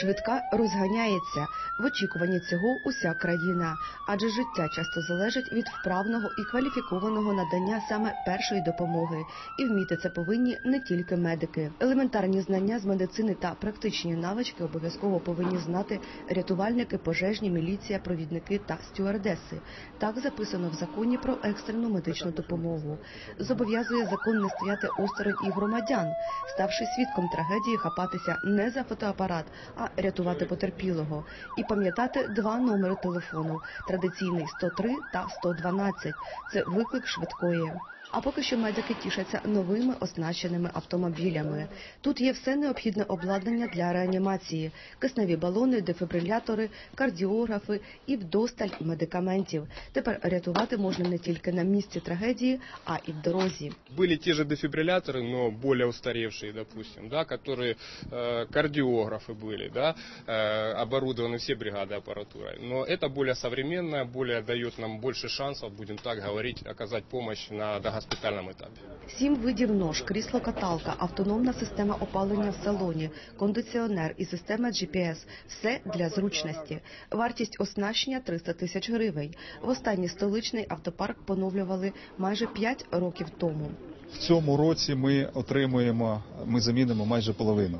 Швидка розганяється. В очікуванні цього уся країна, адже життя часто залежить від вправного і кваліфікованого надання саме першої допомоги. І вміти це повинні не тільки медики. Елементарні знання з медицини та практичні навички обов'язково повинні знати рятувальники, пожежні, міліція, провідники та стюардеси. Так записано в законі про екстрену медичну допомогу. Зобов'язує закон не стояти осторонь і громадян, ставши свідком трагедії, хапатися не за фотоапарат, а рятувати потерпілого. І пам'ятати два номери телефону: традиційний 103 та 112. Це виклик швидкої. А поки що медики тішаться новими оснащеними автомобілями. Тут є все необхідне обладнання для реанімації: кисневі балони, дефібрилятори, кардіографи і вдосталь медикаментів. Тепер рятувати можна не тільки на місці трагедії, а і в дорозі. Были те же дефибрилляторы, но более устаревшие, допустим, да, которые э, кардиографы были, да, э, оборудованы все бригады аппаратурой. Но это более современное, более дает нам больше шансов, будем так говорить, оказать помощь на догоспитальном этапе. Сім видів нож, крісло-каталка, автономна система опалення в салоні, кондиціонер і система GPS – все для зручності. Вартість оснащення 300 тисяч гривень. Востаннє столичний автопарк поновлювали майже 5 років тому. В цьому році ми отримуємо, ми замінимо майже половину.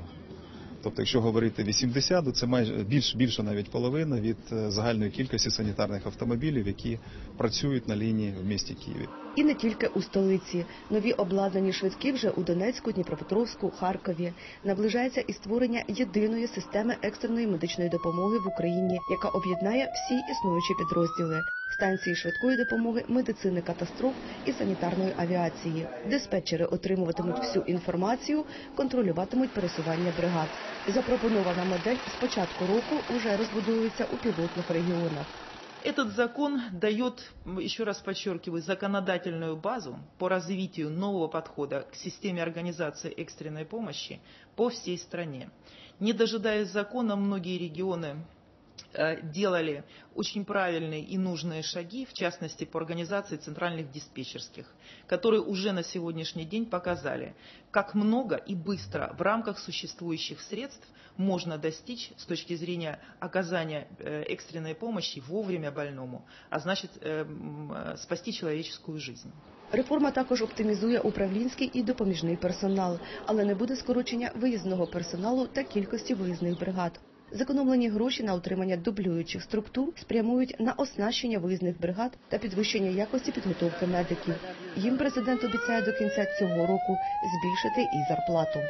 Тобто, якщо говорити 80, то це майже більш більше навіть половина від е, загальної кількості санітарних автомобілів, які працюють на лінії в місті Києві. І не тільки у столиці. Нові обладнані швидкі вже у Донецьку, Дніпропетровську, Харкові. Наближається і створення єдиної системи екстреної медичної допомоги в Україні, яка об'єднає всі існуючі підрозділи Станції швидкої допомоги, медицини катастроф і санітарної авіації. Диспетчери отримуватимуть всю інформацію, контролюватимуть пересування бригад. Запропонована модель з початку року уже розбудовується у пілотних регіонах. Этот закон дает, м, еще раз подчеркиваю, законодательную базу по развитию нового подхода к системе организации экстренной помощи по всей стране. Не дожидаясь закона, многие регионы э, делали очень правильные и нужные шаги, в частности по организации центральных диспетчерских, которые уже на сегодняшний день показали, как много и быстро в рамках существующих средств можно достичь с точки зрения оказания э, экстренной помощи вовремя больному, а значит э, м, э, спасти человеческую жизнь. Реформа також оптимізує управлінський і допоміжний персонал, але не буде скорочення виїзного персоналу та кількості виїзних бригад. Зекономлені гроші на утримання дублюючих структур спрямують на оснащення виїзних бригад та підвищення якості підготовки медиків. Їм президент обіцяє до кінця цього року збільшити і зарплату.